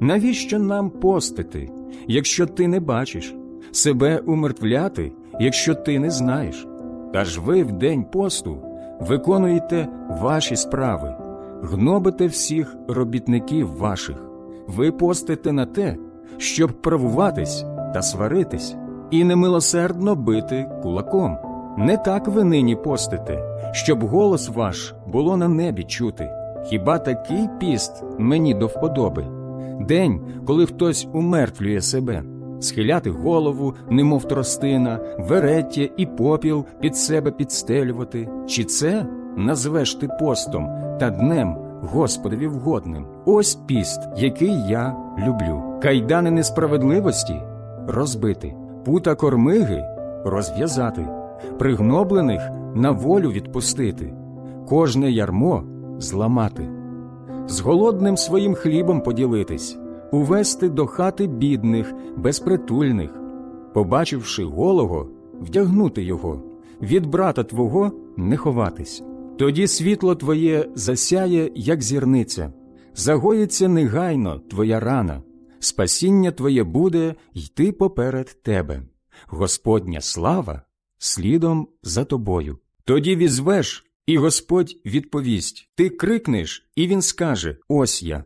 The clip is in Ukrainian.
Навіщо нам постити, якщо ти не бачиш, себе умертвляти, якщо ти не знаєш? Та ж ви в день посту виконуєте ваші справи, гнобите всіх робітників ваших, ви постите на те, щоб правуватись та сваритись, і немилосердно бити кулаком. Не так ви нині постите, щоб голос ваш було на небі чути. Хіба такий піст мені до вподоби? День, коли хтось умертвлює себе, схиляти голову, немов тростина, вереття і попіл під себе підстелювати. Чи це назвеш ти постом та днем Господові вгодним? Ось піст, який я люблю. Кайдани несправедливості розбити, пута кормиги розв'язати, пригноблених на волю відпустити, кожне ярмо зламати з голодним своїм хлібом поділитись, увести до хати бідних, безпритульних, побачивши голого, вдягнути його, від брата твого не ховатись. Тоді світло твоє засяє, як зірниця, загоїться негайно твоя рана, спасіння твоє буде йти поперед тебе, Господня слава слідом за тобою. Тоді візвеш, і Господь відповість: Ти крикнеш, і він скаже: Ось я.